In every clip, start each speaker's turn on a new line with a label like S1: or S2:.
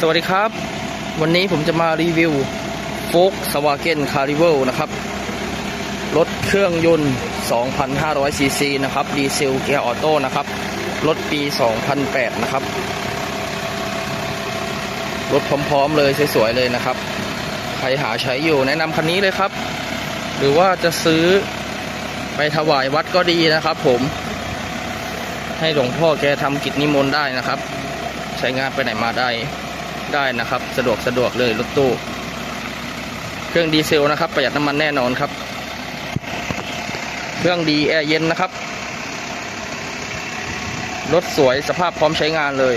S1: สวัสดีครับ วันนี้ผมจะมารีวิวโฟกสวาเกนคาริเวลนะครับ รถเครื่องยนต์ 2,500 ซีซีนะครับ ดีเซลเกียร์ออโต้นะครับ รถปี 2008 นะครับ รถพร้อมๆเลยสวยๆเลยนะครับ ใครหาใช้อยู่แนะนำคันนี้เลยครับ หรือว่าจะซื้อไปถวายวัดก็ดีนะครับผม ให้หลวงพ่อแกทำกิจนิมนต์ได้นะครับ ใช้งานไปไหนมาได้ ได้นะครับ สะดวกสะดวกเลยรถตู้ เครื่องดีเซลนะครับ ประหยัดน้ำมันแน่นอนครับ เครื่องดีแอร์เย็นนะครับ รถสวยสภาพพร้อมใช้งานเลย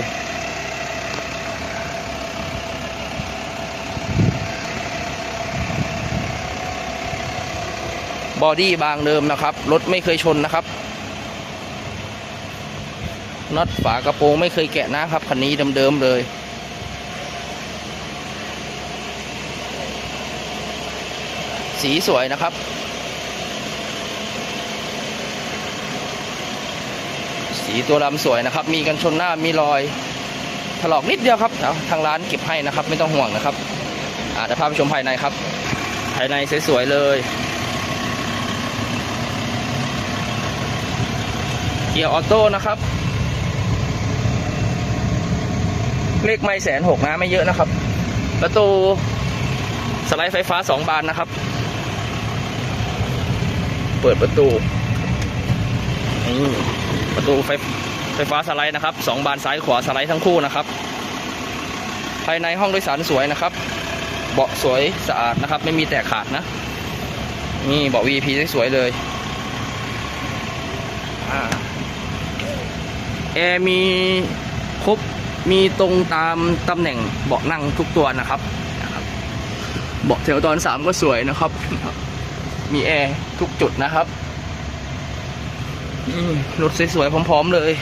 S1: บอดี้บางเดิมนะครับ รถไม่เคยชนนะครับน็อตฝากระโปรงไม่เคยแกะนะครับคันนี้เดิมๆเลย สีสวยนะครับ สีตัวลำสวยนะครับ มีกันชนหน้ามีรอยถลอกนิดเดียวครับเอาทางร้านเก็บให้นะครับ ไม่ต้องห่วงนะครับอาจจะพาไปชมภายในครับ ภายในสวยๆเลยเกียร์ออโต้นะครับ เลขไม่แสนหกนะไม่เยอะนะครับ ประตูสไลด์ไฟฟ้าสองบานนะครับ เปิดประตูประตูไฟไฟฟ้าสไลด์นะครับสองบานซ้ายขวาสไลด์ทั้งคู่นะครับ ภายในห้องโดยสารสวยนะครับ เบาะสวยสะอาดนะครับ ไม่มีแตกขาดนะ นี่เบาะ VP สวยเลยอแอร์มีครบมีตรงตามตำแหน่งเบาะนั่งทุกตัวนะครับนะครับเบาะแถวตอนสามก็สวยนะครับ มีแอร์ทุกจุดนะครับรถสวยๆพร้อมๆเลย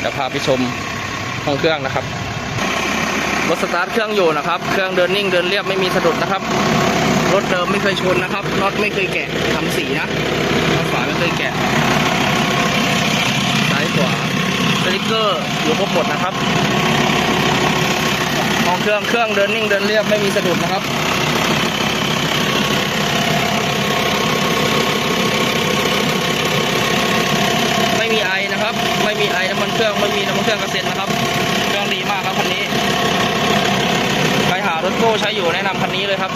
S1: เดี๋ยวพาไปชมห้องเครื่องนะครับ รถสตาร์ทเครื่องอยู่นะครับ เครื่องเดินนิ่งเดินเรียบไม่มีสะดุดนะครับ รถเดิมไม่เคยชนนะครับน็อตไม่เคยแกะทำสีนะฝาไม่เคยแกะ ซ้ายขวา สติกเก อร์อยู่ครบหมดนะครับห้องเครื่องเครื่องเดินนิ่งเดินเรียบไม่มีสะดุดนะครับไม่มีไอนะครับ ไม่มีไอน้ำมันเครื่อง ไม่มีน้ำมันเครื่องกระเซ็นนะครับ เครื่องดีมากครับคันนี้ ใครหารถโก้ใช้อยู่แนะนำคันนี้เลยครับ